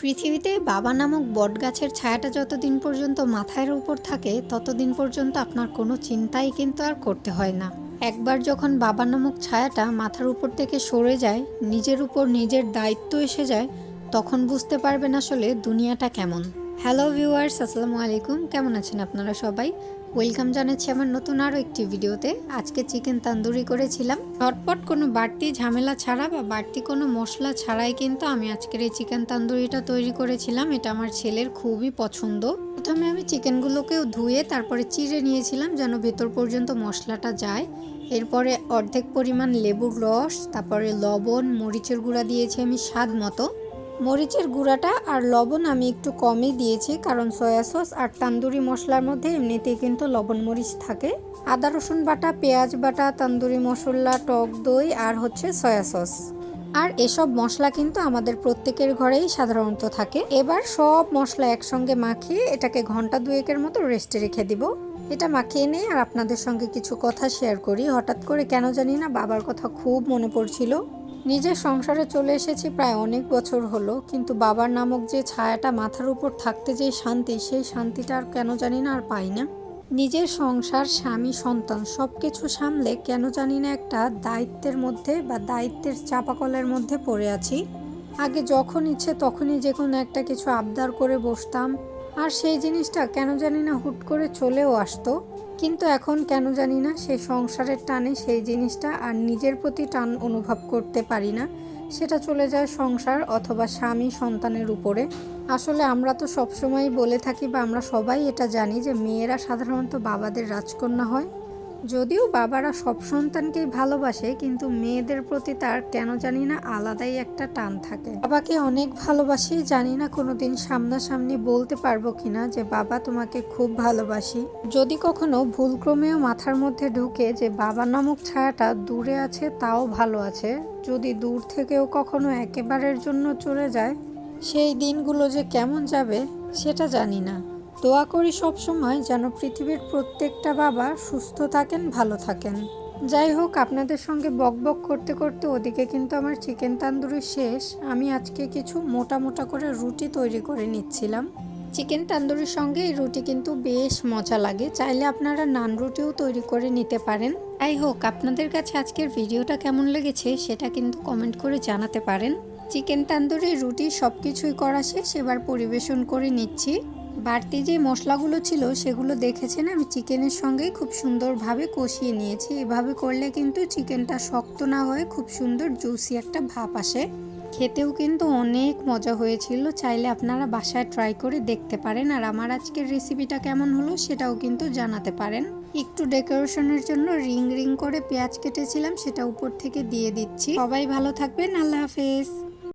পৃথিবীতে বাবা নামক বটগাছের ছায়াটা যতদিন পর্যন্ত মাথার উপর থাকে, ততদিন পর্যন্ত আপনার কোনো চিন্তাই কিন্তু আর করতে হয় না। একবার যখন বাবা নামক ছায়াটা মাথার উপর থেকে সরে যায়, নিজের উপর নিজের দায়িত্ব এসে যায়, তখন বুঝতে পারবেন আসলে দুনিয়াটা কেমন। হ্যালো ভিউয়ার্স আসসালামু আলাইকুম। কেমন আছেন আপনারা সবাই? ওয়েলকাম জানাচ্ছি আমার নতুন আরও একটি ভিডিওতে। আজকে চিকেন তান্দুরি করেছিলাম। ঝটপট কোনো বাড়তি ঝামেলা ছাড়া বা বাড়তি কোনো মশলা ছাড়াই কিন্তু আমি আজকের এই চিকেন তান্দুরিটা তৈরি করেছিলাম। এটা আমার ছেলের খুবই পছন্দ। প্রথমে আমি চিকেনগুলোকেও ধুয়ে তারপরে চিড়ে নিয়েছিলাম যেন ভেতর পর্যন্ত মশলাটা যায়। এরপরে অর্ধেক পরিমাণ লেবুর রস, তারপরে লবণ, মরিচের গুঁড়া দিয়েছি আমি স্বাদ মতো। মরিচের গুঁড়াটা আর লবণ আমি একটু কমই দিয়েছি, কারণ সয়া সস আর তান্দুরি মশলার মধ্যে এমনিতেই কিন্তু লবণ মরিচ থাকে। আদা, রসুন বাটা, পেঁয়াজ বাটা, তান্দুরি মশলা, টক দই আর হচ্ছে সয়া সস। আর এসব মশলা কিন্তু আমাদের প্রত্যেকের ঘরেই সাধারণত থাকে। এবার সব মশলা একসঙ্গে মাখিয়ে এটাকে ঘণ্টা দুয়েকের মতো রেস্টে রেখে দিব। এটা মাখিয়ে নিয়ে আর আপনাদের সঙ্গে কিছু কথা শেয়ার করি। হঠাৎ করে কেন জানি না বাবার কথা খুব মনে পড়ছিল। নিজের সংসারে চলে এসেছি প্রায় অনেক বছর হলো, কিন্তু বাবার নামক যে ছায়াটা মাথার উপর থাকতে যে শান্তি, সেই শান্তিটা আর কেন জানি না আর পাই না। নিজের সংসার, স্বামী, সন্তান সব কিছু সামলে কেন জানি না একটা দায়িত্বের মধ্যে বা দায়িত্বের চাপাকলের মধ্যে পড়ে আছি। আগে যখন ইচ্ছে তখনই যে কোনো একটা কিছু আবদার করে বসতাম আর সেই জিনিসটা কেন জানি না হুট করে চলেও আসতো। কিন্তু এখন কেন জানি না সেই সংসারের টানে সেই জিনিসটা আর নিজের প্রতি টান অনুভব করতে পারি না। সেটা চলে যায় সংসার অথবা স্বামী সন্তানের উপরে। আসলে আমরা তো সবসময় বলে থাকি বা আমরা সবাই এটা জানি যে মেয়েরা সাধারণত বাবাদের রাজকন্যা হয়। যদিও বাবারা সব সন্তানকেই ভালোবাসে, কিন্তু মেয়েদের প্রতি তার কেন জানি না আলাদাই একটা টান থাকে। বাবাকে অনেক ভালোবাসি, জানি না কোনোদিন সামনাসামনি বলতে পারব কিনা যে, বাবা, তোমাকে খুব ভালোবাসি। যদি কখনো ভুলক্রমেও মাথার মধ্যে ঢুকে যে, বাবা নামক ছায়াটা দূরে আছে, তাও ভালো আছে। যদি দূর থেকেও কখনো একেবারের জন্য চলে যায়, সেই দিনগুলো যে কেমন যাবে, সেটা জানি না। দোয়া করি সব সময় যেন পৃথিবীর প্রত্যেকটা বাবা সুস্থ থাকেন, ভালো থাকেন। যাই হোক, আপনাদের সঙ্গে বক বক করতে করতে ওদিকে কিন্তু আমার চিকেন তান্দুরি শেষ। আমি আজকে কিছু মোটা মোটা করে রুটি তৈরি করে নিচ্ছিলাম। চিকেন তান্দুরির সঙ্গে এই রুটি কিন্তু বেশ মজা লাগে। চাইলে আপনারা নান রুটিও তৈরি করে নিতে পারেন। যাই হোক, আপনাদের কাছে আজকের ভিডিওটা কেমন লেগেছে সেটা কিন্তু কমেন্ট করে জানাতে পারেন। চিকেন তান্দুরি, রুটি সব কিছুই করা শেষ, এবার পরিবেশন করে নিচ্ছি। বাড়তি যে মশলাগুলো ছিল সেগুলো দেখেছেন? আমি চিকেনের সঙ্গে খুব সুন্দরভাবে কষিয়ে নিয়েছি। এভাবে করলে কিন্তু চিকেনটা শক্ত না হয়ে, খুব সুন্দর জুসি একটা ভাপ আসে। খেতেও কিন্তু অনেক মজা হয়েছিল। চাইলে আপনারা বাসায় ট্রাই করে দেখতে পারেন। আর আমার আজকের রেসিপিটা কেমন হলো সেটাও কিন্তু জানাতে পারেন। একটু ডেকোরেশনের জন্য রিং রিং করে পেঁয়াজ কেটেছিলাম, সেটা উপর থেকে দিয়ে দিচ্ছি। সবাই ভালো থাকবেন। আল্লাহ হাফেজ।